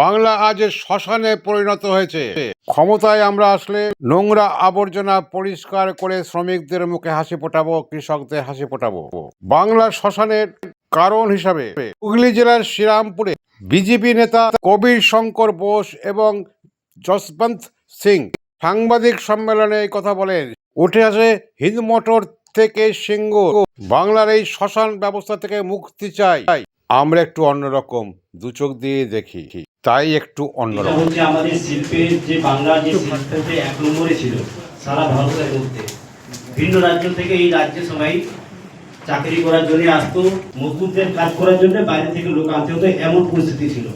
বাংলা আজ শ্মশানে পরিণত হয়েছে। ক্ষমতায় আমরা আসলে নোংরা আবর্জনা পরিষ্কার করে শ্রমিকদের মুখে হাসি ফোটাবো, কৃষকদের হাসি ফোটাবো। বাংলা শ্মশানের কারণ হিসাবে হুগলি জেলার শ্রীরামপুরে বিজেপি নেতা কবির শঙ্কর বোস এবং যশবন্ত সিং সাংবাদিক সম্মেলনে এই কথা বলেন, উঠে আসে হিন্দ মোটর থেকে সিংহ বাংলার এই শ্মশান ব্যবস্থা থেকে মুক্তি চাই। আমরা একটু অন্যরকম, দু চোখ দিয়ে দেখি। তাই একটু অন্যরকম। হচ্ছে আমাদের শিল্পের যে বাংলা যে শিল্পেতে এক নম্বরে ছিল সারা ভারতের মধ্যে। ভিন্ন রাজ্য থেকে এই রাজ্যে সবাই চাকরি করার জন্য আসতো মজদুরদের কাজ করার জন্য বাইরে থেকে লোক আনতে হতো এমন পরিস্থিতি ছিল।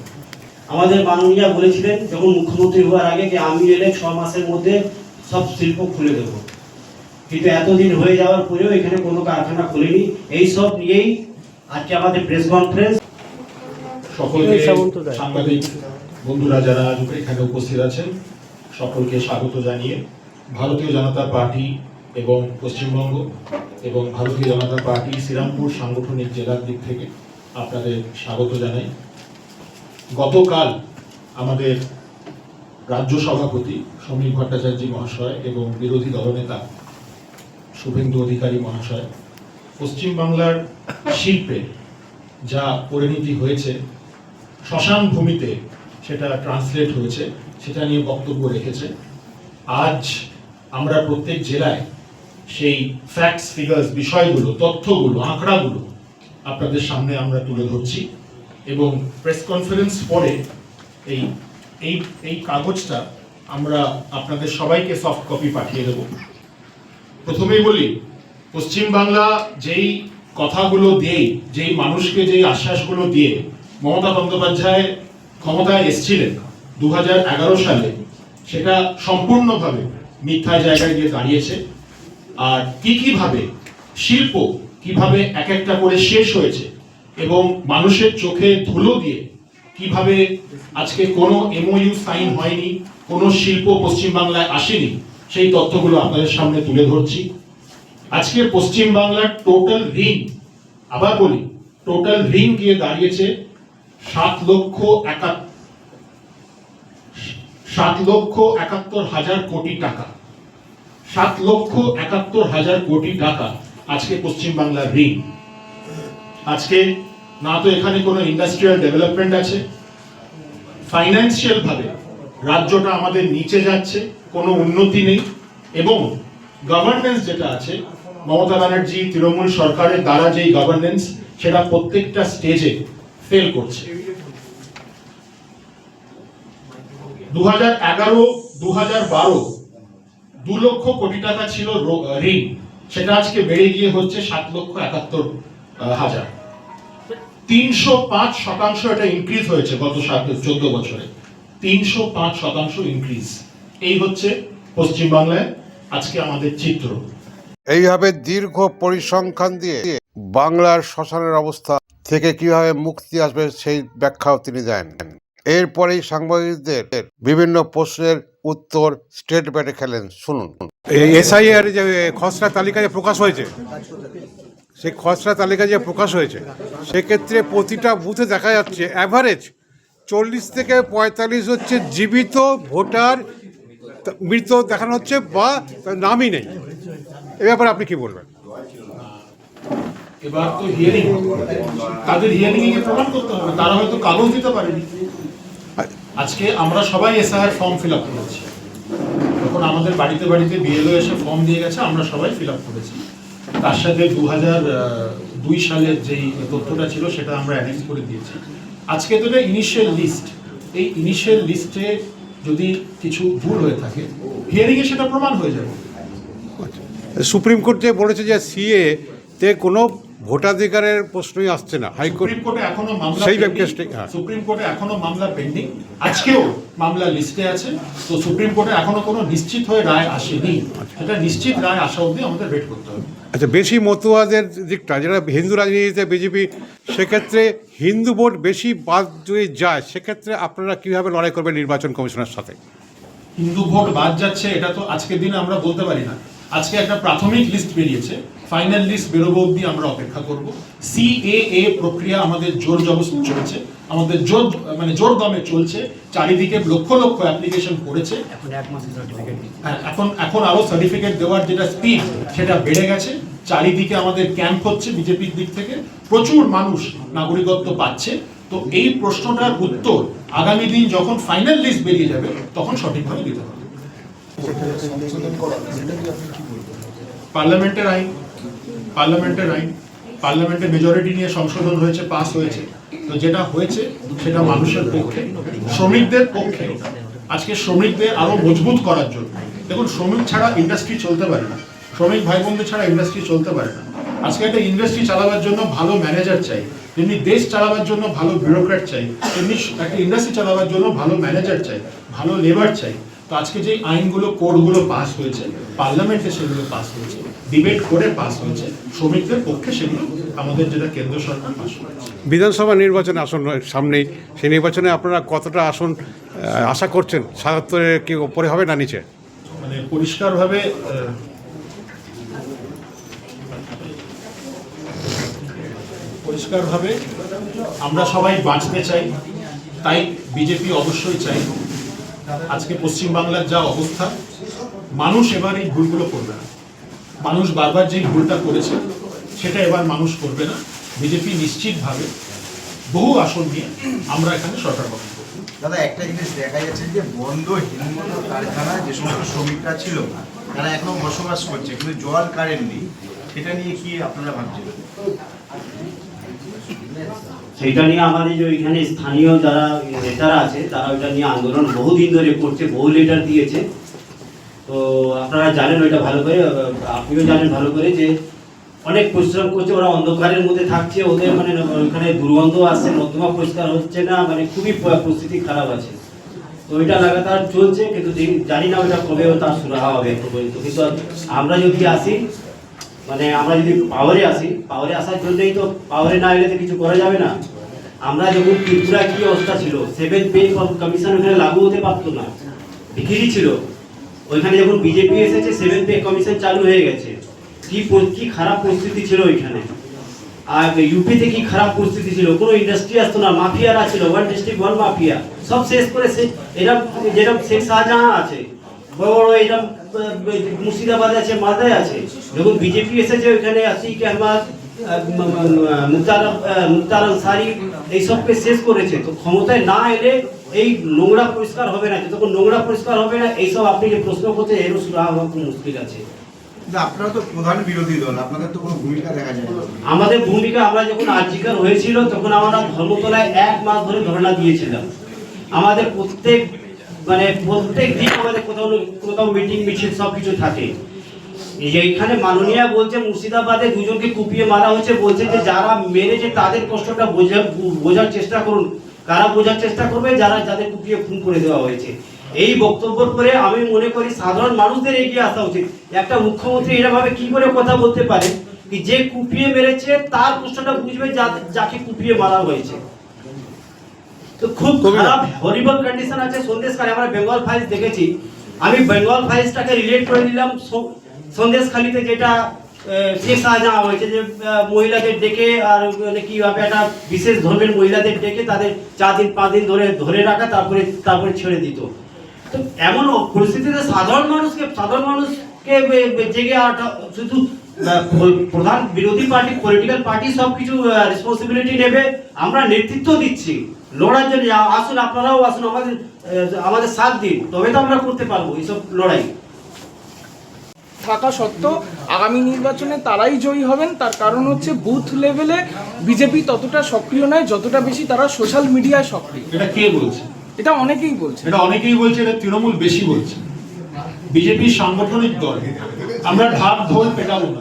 আমাদের মাননীয়া বলেছিলেন যখন মুখ্যমন্ত্রী হওয়ার আগে যে আমি এলে ছ মাসের মধ্যে সব শিল্প খুলে দেবো। কিন্তু এতদিন হয়ে যাওয়ার পরেও এখানে কোনো কারখানা খুলেনি। এই সব নিয়েই আজকে আমাদের প্রেস কনফারেন্স সকলকে সাংবাদিক বন্ধুরা যারা আজ এখানে উপস্থিত আছেন সকলকে স্বাগত জানিয়ে ভারতীয় জনতা পার্টি এবং পশ্চিমবঙ্গ এবং ভারতীয় জনতা পার্টি শ্রীরামপুর সাংগঠনিক জেলার দিক থেকে আপনাদের স্বাগত জানাই। গতকাল আমাদের রাজ্য সভাপতি সমীর ভট্টাচার্য মহাশয় এবং বিরোধী দলনেতা শুভেন্দু অধিকারী মহাশয় পশ্চিমবাংলার শিল্পে যা পরিণতি হয়েছে শ্মশান ভূমিতে সেটা ট্রান্সলেট হয়েছে, সেটা নিয়ে বক্তব্য রেখেছে। আজ আমরা প্রত্যেক জেলায় সেই ফ্যাক্টস ফিগার্স বিষয়গুলো, তথ্যগুলো, আঁকড়াগুলো আপনাদের সামনে আমরা তুলে ধরছি এবং প্রেস কনফারেন্স পরে এই এই এই কাগজটা আমরা আপনাদের সবাইকে সফট কপি পাঠিয়ে দেবো। প্রথমেই বলি, পশ্চিমবাংলা যেই কথাগুলো দিয়ে, যেই মানুষকে যেই আশ্বাসগুলো দিয়ে মমতা বন্দ্যোপাধ্যায় ক্ষমতায় এসেছিলেন দু হাজার এগারো সালে, সেটা সম্পূর্ণভাবে মিথ্যা জায়গায় গিয়ে দাঁড়িয়েছে। আর কি কীভাবে শিল্প কীভাবে এক একটা করে শেষ হয়েছে এবং মানুষের চোখে ধুলো দিয়ে কীভাবে আজকে কোনো এমওইউ সাইন হয়নি, কোনো শিল্প পশ্চিমবাংলায় আসেনি, সেই তথ্যগুলো আপনাদের সামনে তুলে ধরছি। আজকে পশ্চিমবাংলার টোটাল ঋণ আবার বলি টোটাল ঋণ গিয়ে দাঁড়িয়েছে সাত লক্ষ সাত লক্ষ একাত্তর হাজার কোটি টাকা। সাত লক্ষ একাত্তর হাজার কোটি টাকা আজকে পশ্চিম বাংলার ঋণ। আজকে না তো এখানে কোনো ইন্ডাস্ট্রিয়াল ডেভেলপমেন্ট আছে ফাইন্যান্সিয়াল ভাবে রাজ্যটা আমাদের নিচে যাচ্ছে, কোনো উন্নতি নেই, এবং গভর্নেন্স যেটা আছে, মমতা ব্যানার্জি, তৃণমূল সরকারের দ্বারা যেই গভর্নেন্স সেটা প্রত্যেকটা স্টেজে ফেল করছে। দু হাজার এগারো দু হাজার বারো, দু লক্ষ কোটি টাকা ছিল ঋণ। সেটা আজকে বেড়ে গিয়ে হচ্ছে সাত লক্ষ একাত্তর হাজার। তিনশো পাঁচ শতাংশ এটা ইনক্রিজ হয়েছে গত সাত, চোদ্দ বছরে। তিনশো পাঁচ শতাংশ ইনক্রিজ এই হচ্ছে পশ্চিমবাংলায় আজকে আমাদের চিত্র। এইভাবে দীর্ঘ পরিসংখ্যান দিয়ে বাংলার শ্মশানের অবস্থা থেকে কীভাবে মুক্তি আসবে সেই ব্যাখ্যাও তিনি দেন। এরপরেই সাংবাদিকদের বিভিন্ন প্রশ্নের উত্তর স্টেট ব্যাটে খেলেন। শুনুন। এসআইআর যে খসড়া তালিকা যে প্রকাশ হয়েছে, সেই খসড়া তালিকা যে প্রকাশ হয়েছে, সেক্ষেত্রে প্রতিটা বুথে দেখা যাচ্ছে অ্যাভারেজ চল্লিশ থেকে পঁয়তাল্লিশ হচ্ছে জীবিত ভোটার মৃত দেখানো হচ্ছে বা নামই নেই। এ ব্যাপারে আপনি কি বলবেন? এবার তো হিয়ারিং তাদের হিয়ারিং তারা হয়তো কাগজ দিতে পারেনি। আজকে আমরা সবাই এসআইআর ফর্ম ফিল আপ করেছি। যখন আমাদের বাড়িতে বাড়িতে বিএলও এসে ফর্ম দিয়ে গেছে, আমরা সবাই ফিল আপ করেছি। তার সাথে দু দুই সালের যেই তথ্যটা ছিল, সেটা আমরা অ্যারেঞ্জ করে দিয়েছি। আজকে তো ইনিশিয়াল লিস্ট এই ইনিশিয়াল লিস্টে যদি কিছু ভুল হয়ে থাকে হিয়ারিংয়ে সেটা প্রমাণ হয়ে যাবে। সুপ্রিম কোর্ট যে বলেছে যে সিএ তে কোনো ভোটাধিকারের প্রশ্নই আসছে না হাইকোর্ট কোর্টে এখনও মামলা সেই। কেসটি, হ্যাঁ। সুপ্রিম কোর্টে এখনও মামলা পেন্ডিং আজকেও মামলা লিস্টে আছে। তো সুপ্রিম কোর্টে এখনও কোনো নিশ্চিত হয়ে রায় আসেনি। সেটা নিশ্চিত রায় আসা অবধি আমাদের ওয়েট করতে হবে। আচ্ছা বেশি মতুয়াদের দিকটা যেটা হিন্দু রাজনীতিতে বিজেপি সেক্ষেত্রে হিন্দু ভোট বেশি বাদ যদি যায় সেক্ষেত্রে আপনারা কীভাবে লড়াই করবেন নির্বাচন কমিশনের সাথে? হিন্দু ভোট বাদ যাচ্ছে এটা তো আজকের দিনে আমরা বলতে পারি না। আজকে একটা প্রাথমিক লিস্ট বেরিয়েছে। ফাইনাল লিস্ট বেরোবো অবধি আমরা অপেক্ষা করব। সিএএ প্রক্রিয়া আমাদের জোর জবস্ত চলছে। আমাদের জোর মানে জোর দমে চলছে। চারিদিকে লক্ষ লক্ষ অ্যাপ্লিকেশন পড়েছে হ্যাঁ, এখন এখন আরও সার্টিফিকেট দেওয়ার যেটা স্পিড সেটা বেড়ে গেছে। চারিদিকে আমাদের ক্যাম্প হচ্ছে বিজেপির দিক থেকে। প্রচুর মানুষ নাগরিকত্ব পাচ্ছে। তো এই প্রশ্নটার উত্তর আগামী দিন যখন ফাইনাল লিস্ট বেরিয়ে যাবে তখন সঠিকভাবে দিতে হবে। পার্লামেন্টের আইন পার্লামেন্টের আইন, পার্লামেন্টের মেজরিটি নিয়ে সংশোধন হয়েছে পাস হয়েছে। তো যেটা হয়েছে, সেটা মানুষের পক্ষে, শ্রমিকদের পক্ষে, আজকে শ্রমিকদের আরও মজবুত করার জন্য। দেখুন, শ্রমিক ছাড়া ইন্ডাস্ট্রি চলতে পারে না। শ্রমিক ভাই বোনদের ছাড়া ইন্ডাস্ট্রি চলতে পারে না। আজকে একটা ইন্ডাস্ট্রি চালাবার জন্য ভালো ম্যানেজার চাই তেমনি দেশ চালাবার জন্য ভালো ব্যুরোক্র্যাট চাই, তেমনি একটা ইন্ডাস্ট্রি চালাবার জন্য ভালো ম্যানেজার চাই, ভালো লেবার চাই। তো আজকে যে আইনগুলো কোডগুলো পাস হয়েছে পার্লামেন্টে সেগুলো পাস হয়েছে ডিবেট করে পাস হয়েছে শ্রমিকদের পক্ষে সেগুলো আমাদের যেটা কেন্দ্র সরকার পাস করেছে। বিধানসভা নির্বাচন আসন সামনেই সেই নির্বাচনে আপনারা কতটা আসন আশা করছেন? সাতাত্তরের কি ওপরে হবে না নিচে? মানে পরিষ্কারভাবে পরিষ্কারভাবে আমরা সবাই বাঁচতে চাই তাই বিজেপি অবশ্যই চাই। আজকে পশ্চিমবাংলার যা অবস্থা, মানুষ এবার এই ভুলগুলো করবে না। মানুষ বারবার যেই ভুলটা করেছে, সেটা এবার মানুষ করবে না। বিজেপি নিশ্চিতভাবে বহু আসন নিয়ে আমরা এখানে সরকার গঠন করব। দাদা, একটা জিনিস দেখা যাচ্ছে যে বন্ধ হিন্দু কারখানা যে সমস্ত শ্রমিকরা ছিল, তারা এখনও বসবাস করছে, কিন্তু জল কারেন্ট নেই। সেটা নিয়ে কি আপনারা ভাবছেন? সেইটা নিয়ে আমাদের যে ওইখানে স্থানীয় যারা নেতারা আছে, তারা ওইটা নিয়ে আন্দোলন বহুদিন ধরে করছে, বহু লেটার দিয়েছে। তো আপনারা জানেন ওইটা ভালো করে, আপনিও জানেন ভালো করে যে অনেক পরিশ্রম করছে, ওরা অন্ধকারের মধ্যে থাকছে, ওদের মানে ওইখানে দুর্গন্ধ আসছে, নর্দমা পরিষ্কার হচ্ছে না মানে খুবই পরিস্থিতি খারাপ আছে। তো ওইটা লাগাতার চলছে, কিন্তু জানি না ওইটা কবে তার সুরাহা হবে। কিন্তু আমরা যদি আসি মানে আমরা যদি পাওয়ারে আসি, পাওয়ারে আসার জন্যই তো পাওয়ারে না এলে তো কিছু করা যাবে না। আমরা যখন ত্রিপুরা কি অবস্থা ছিল সেভেন পে কমিশন ওখানে লাগু হতে পারতো না। বিক্রি ছিল। ওইখানে যখন বিজেপি এসেছে সেভেন পে কমিশন চালু হয়ে গেছে। কি কি খারাপ পরিস্থিতি ছিল ওইখানে? আর ইউপিতে কি খারাপ পরিস্থিতি ছিল? কোনো ইন্ডাস্ট্রি আসতো না। মাফিয়ারা ছিল ওয়ান ডিস্ট্রিক্ট ওয়ান মাফিয়া। সব শেষ করে সে এরকম যেরকম শেখ শাহজাহান আছে বড় বড় এরকম মুর্শিদাবাদ আছে মালদায় আছে। যখন বিজেপি এসেছে ওইখানে আসিক আহমদ মুক্তার আনসারি এইসবকে শেষ করেছে। তো ক্ষমতায় না এলে এই নোংরা পরিষ্কার হবে না। যতক্ষণ নোংরা পরিষ্কার হবে না এইসব আপনি যে প্রশ্ন করতে এরও সুরাহা হওয়া খুব মুশকিল আছে। আপনারা তো প্রধান বিরোধী দল আপনাদের তো কোনো ভূমিকা দেখা যায় আমাদের ভূমিকা আমরা যখন আর্জিকার হয়েছিল তখন আমরা ধর্মতলায় এক মাস ধরে ধর্ণা দিয়েছিলাম। আমাদের প্রত্যেক মানে প্রত্যেক দিন আমাদের কোথাও কোথাও মিটিং মিছিল সব কিছু থাকে। এই যে এখানে মাননীয়া বলছে, মুর্শিদাবাদে দুজনকে কুপিয়ে মারা হয়েছে, বলছে যে যারা মেরেছে তাদের কষ্টটা বোঝার বোঝার চেষ্টা করুন। কারা বোঝার চেষ্টা করবে? যারা, যাদের কুপিয়ে খুন করে দেওয়া হয়েছে। এই বক্তব্যের পরে আমি মনে করি সাধারণ মানুষদের এগিয়ে আসা উচিত। একটা মুখ্যমন্ত্রী এরভাবে কি করে কথা বলতে পারে? যে কুপিয়ে মেরেছে, তার কষ্টটা বুঝবে যাকে কুপিয়ে মারা হয়েছে। তো খুব খারাপ হরিবল কন্ডিশন আছে। সন্দেশখালী আমরা বেঙ্গল ফাইলস দেখেছি। আমি বেঙ্গল ফাইলসটাকে রিলেট করে দিলাম সন্দেশখালীতে যেটা আহ, শেখ হয়েছে যে মহিলাদের ডেকে আর মানে কীভাবে একটা বিশেষ ধর্মের মহিলাদের ডেকে তাদের চার দিন পাঁচ দিন ধরে ধরে রাখা তারপরে তারপরে ছেড়ে দিত। তো এমন পরিস্থিতিতে সাধারণ মানুষকে সাধারণ মানুষকে জেগে আটা শুধু প্রধান বিরোধী পার্টি পলিটিক্যাল পার্টি সব কিছু রেসপন্সিবিলিটি নেবে। আমরা নেতৃত্ব দিচ্ছি। লড়ার জন্য আসুন আপনারাও আসুন আমাদের আমাদের সাথ দিন তবে তো আমরা করতে পারব এইসব লড়াই। থাকা সত্ত্বেও আগামী নির্বাচনে তারাই জয়ী হবেন তার কারণ হচ্ছে বুথ লেভেলে বিজেপি ততটা সক্রিয় নয় যতটা বেশি তারা সোশ্যাল মিডিয়ায় সক্রিয়। এটা কে বলছে? এটা অনেকেই বলছে। এটা অনেকেই বলছে এটা তৃণমূল বেশি বলছে। বিজেপির সাংগঠনিক দল। আমরা ঢাক ঢোল পেটাবো না।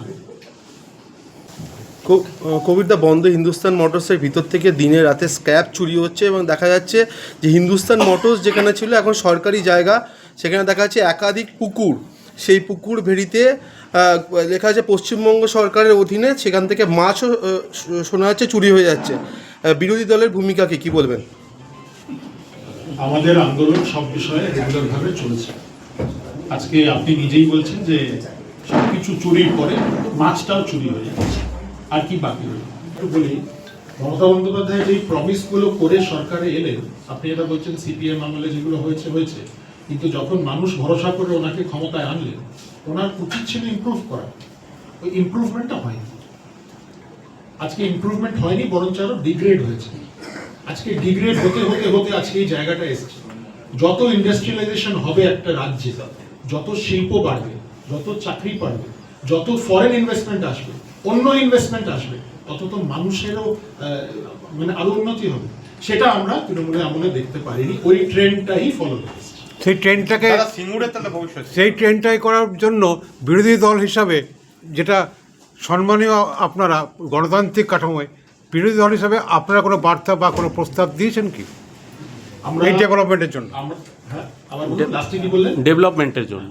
কবিরদা বন্ধ হিন্দুস্তান মোটরসের ভিতর থেকে দিনে রাতে স্ক্র্যাপ চুরি হচ্ছে এবং দেখা যাচ্ছে যে হিন্দুস্তান মোটরস যেখানে ছিল এখন সরকারি জায়গা, সেখানে দেখা যাচ্ছে একাধিক পুকুর। সেই পুকুর ভেড়িতে লেখা আছে পশ্চিমবঙ্গ সরকারের অধীনে সেখান থেকে মাছও শোনা যাচ্ছে চুরি হয়ে যাচ্ছে। বিরোধী দলের ভূমিকাকে কি? বলবেন? আমাদের আন্দোলন সব বিষয়ে রেগুলার ভাবে চলছে। আজকে আপনি নিজেই বলছেন যে সব কিছু চুরির পরে মাছটাও চুরি হয়ে যাচ্ছে। আর কি বাকি রইল? একটু বলি, মমতা বন্দ্যোপাধ্যায় যে প্রমিসগুলো করে সরকারে এলেন, আপনি এটা বলছেন সিপিএম আমলে যেগুলো হয়েছে হয়েছে, কিন্তু যখন মানুষ ভরসা করে ওনাকে ক্ষমতায় আনলেন, ওনার উচিত ছিল ইমপ্রুভ করা। ওই ইমপ্রুভমেন্টটা হয়নি। আজকে ইম্প্রুভমেন্ট হয়নি, বরঞ্চ আরও ডিগ্রেড হয়েছে। আজকে ডিগ্রেড হতে হতে হতে আজকে এই জায়গাটা এসেছে। যত ইন্ডাস্ট্রিয়ালাইজেশন হবে একটা রাজ্যে, যত শিল্প বাড়বে, যত চাকরি বাড়বে, যত ফরেন ইনভেস্টমেন্ট আসবে অন্য ইনভেস্টমেন্ট আসবে। তত তো মানুষেরও মানে আরও উন্নতি হবে। সেটা আমরা তৃণমূলের আমলে দেখতে পারিনি। ওই ট্রেন্ডটাই ফলো করেছি সেই ট্রেনটাকে সেই ট্রেনটাই করার জন্য বিরোধী দল হিসাবে যেটা সম্মানীয় আপনারা গণতান্ত্রিক কাঠামোয় বিরোধী দল হিসাবে আপনারা কোনো বার্তা বা কোনো প্রস্তাব দিয়েছেন কি? আমরা এই ডেভেলপমেন্টের জন্য। আমরা হ্যাঁ আবার লাস্টে কি বললেন? ডেভেলপমেন্টের জন্য।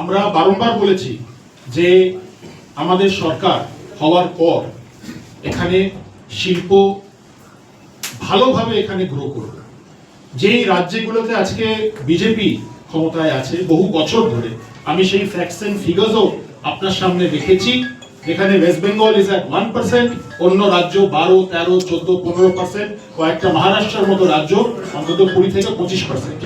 আমরা বারংবার বলেছি যে আমাদের সরকার হওয়ার পর এখানে শিল্প ভালোভাবে এখানে গ্রো করবে। যেই রাজ্যগুলোতে আজকে বিজেপি ক্ষমতায় আছে, বহু বছর ধরে, আমি সেই ফ্যাক্টস এন্ড ফিগার্সও আপনার সামনে দেখেছি এখানে West Bengal is at one percent অন্য রাজ্য বারো, তেরো, চোদ্দ, পনেরো পার্সেন্ট কয়েকটা মহারাষ্ট্রের মতো রাজ্য, অন্তত কুড়ি থেকে পঁচিশ পার্সেন্ট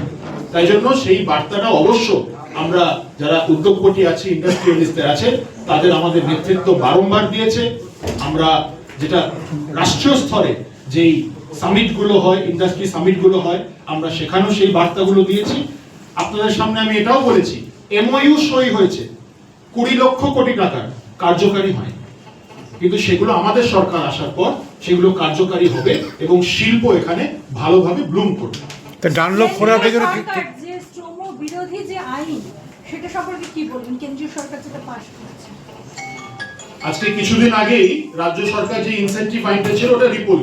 তাই জন্য সেই বার্তাটা অবশ্য আমরা যারা উদ্যোগপতি আছি ইন্ডাস্ট্রিয়ালিস্টদের আছে তাদের আমাদের নেতৃত্ব বারংবার দিয়েছে। আমরা যেটা রাষ্ট্রীয় স্তরে যেই সামিটগুলো হয় ইন্ডাস্ট্রি সামিটগুলো হয় আমরা সেখানেও সেই বার্তাগুলো দিয়েছি। আপনাদের সামনে আমি এটাও বলেছি এমওইউ সই হয়েছে। কুড়ি লক্ষ কোটি টাকার কার্যকারী হয়। কিন্তু সেগুলো আমাদের সরকার আসার পর সেগুলো কার্যকারী হবে এবং শিল্প এখানে ভালোভাবে ব্লুম করবে। তা ডানলোক খোলার পেছনে কি- সরকার যে শ্রম বিরোধী যে আইন সেটা সম্পর্কে কি বলবেন? কেন্দ্রীয় সরকার যেটা পাশ করেছে। আজকে কিছুদিন আগেই রাজ্য সরকার যে ইনসেন্টিভ আইনটা ছিল, ওটা রিপুল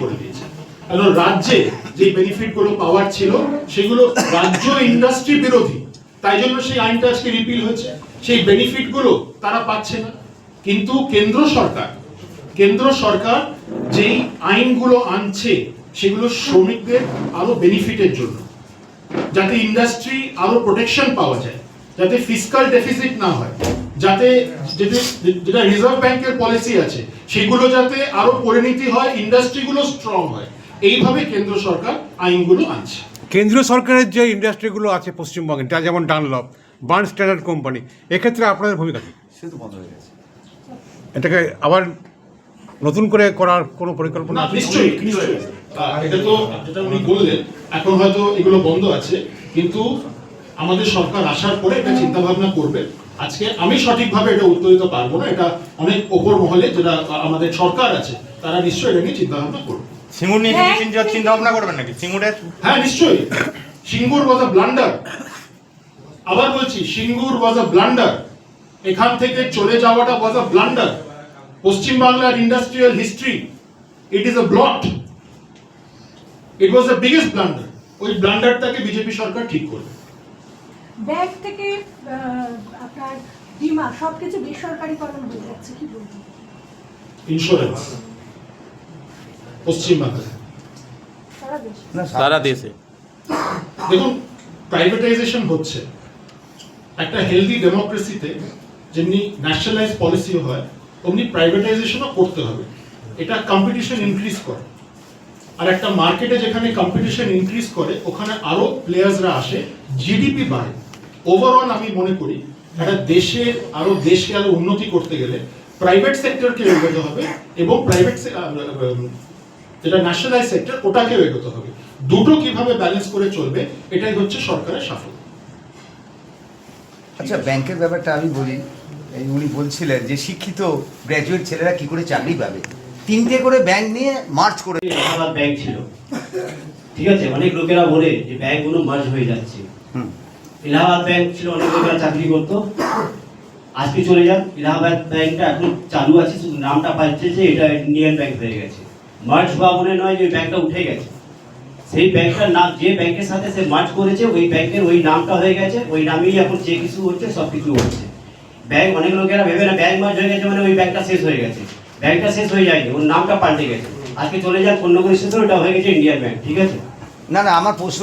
করে দিয়েছে। কারণ রাজ্যে যে বেনিফিটগুলো পাওয়ার ছিল, সেগুলো রাজ্য ইন্ডাস্ট্রি বিরোধী। তাই জন্য সেই আইনটা আজকে রিপিল হয়েছে। সেই বেনিফিটগুলো তারা পাচ্ছে না। কিন্তু কেন্দ্র সরকার কেন্দ্র সরকার যেই আইনগুলো আনছে, সেগুলো শ্রমিকদের আরও বেনিফিটের জন্য। যাতে ইন্ডাস্ট্রি আরও প্রোটেকশন পাওয়া যায় যাতে ফিসকাল ডেফিসিট না হয় যাতে যেটা- রিজার্ভ ব্যাংকের পলিসি আছে সেগুলো যাতে আরও পরিণতি হয় ইন্ডাস্ট্রিগুলো স্ট্রং হয়। এইভাবে কেন্দ্র সরকার আইনগুলো আনছে। কেন্দ্রীয় সরকারের যে ইন্ডাস্ট্রিগুলো আছে পশ্চিমবঙ্গে তা যেমন ডানলপ বার্ন স্ট্যান্ডার্ড কোম্পানি এক্ষেত্রে আপনাদের ভূমিকা কি? সে তো বন্ধ হয়ে গেছে। এটাকে আবার নতুন করে করার কোনো পরিকল্পনা নিশ্চয়ই নিশ্চয়ই। এটা তো যেটা উনি বললেন। এখন হয়তো এগুলো বন্ধ আছে কিন্তু আমাদের সরকার আসার পরে এটা চিন্তা ভাবনা করবে। আজকে আমি সঠিকভাবে এটা উত্তর দিতে পারব না এটা অনেক ওপর মহলে যেটা আমাদের সরকার আছে তারা নিশ্চয়ই এটা নিয়ে চিন্তা ভাবনা করবে। সিঙ্গুর নিয়ে চিন্তা চিন্তা ভাবনা করবেন নাকি? সিঙ্গুরের হ্যাঁ নিশ্চয়ই। সিঙ্গুর ওয়াজ আ ব্লান্ডার আবার বলছি সিঙ্গুর ওয়াজ আ ব্লান্ডার এখান থেকে চলে যাওয়াটা ওয়াজ আ ব্লান্ডার পশ্চিম বাংলার industrial history it is a blot it was the biggest blunder ওই ব্লান্ডারটাকে বিজেপি সরকার ঠিক করবে। ব্যাংক থেকে আহ, আপনার বিমা সবকিছু বেসরকারিকরণ হয়ে যাচ্ছে কি বলবেন? ইন্স্যুরেন্স পশ্চিম বাংলায় সারা দেশে। সারা দেশে। দেখুন প্রাইভেটাইজেশন হচ্ছে। একটা হেলদি ডেমোক্রেসিতে যেমনি ন্যাশনালাইজ পলিসিও হয় অমনি প্রাইভেটাইজেশনও করতে হবে। এটা কম্পিটিশন ইনক্রিজ করে। আর একটা মার্কেটে যেখানে কম্পিটিশন ইনক্রিজ করে, ওখানে আরও প্লেয়ার্সরা আসে জিডিপি বাড়ে। ওভারঅল আমি মনে করি, একটা দেশের আরও দেশকে আরও উন্নতি করতে গেলে প্রাইভেট সেক্টরকে এগোতে হবে এবং প্রাইভেট যেটা ন্যাশনালাইজ সেক্টর ওটাকেও এগোতে হবে। দুটো কীভাবে ব্যালেন্স করে চলবে, এটাই হচ্ছে সরকারের সাফল্য। আচ্ছা ব্যাংকের ব্যাপারটা আমি বলি। উনি বলছিলেন যে শিক্ষিত গ্র্যাজুয়েট ছেলেরা কি করে চাকরি পাবে? তিনটে করে ব্যাংক নিয়ে মার্চ করে এলাহাবাদ ব্যাংক ছিল। ঠিক আছে? অনেক লোকেরা বলে যে ব্যাংকগুলো মার্জ হয়ে যাচ্ছে। এলাহাবাদ ব্যাংক ছিল অনেক লোকেরা চাকরি করতো। আজকে চলে যান। এলাহাবাদ ব্যাংকটা এখন চালু আছে শুধু নামটা পাচ্ছে যে এটা ইন্ডিয়ান ব্যাংক হয়ে গেছে। মার্জ হওয়া মনে নয় যে ব্যাংকটা উঠে গেছে। সেই ব্যাংকটার নাম যে ব্যাংকের সাথে সে মার্জ করেছে ওই ব্যাংকের ওই নামটা হয়ে গেছে। ওই নামেই এখন যে কিছু হচ্ছে সব কিছু হচ্ছে। ব্যাংক অনেক লোকেরা ভেবে না ব্যাংক মার্জ হয়ে গেছে মানে ওই ব্যাংকটা শেষ হয়ে গেছে। ব্যাংকটা শেষ হয়ে যায়নি, ওর নামটা পাল্টে গেছে। আজকে চলে যাক অন্য কোনো ওটা হয়ে গেছে ইন্ডিয়ান ব্যাংক ঠিক আছে? না না, আমার প্রশ্ন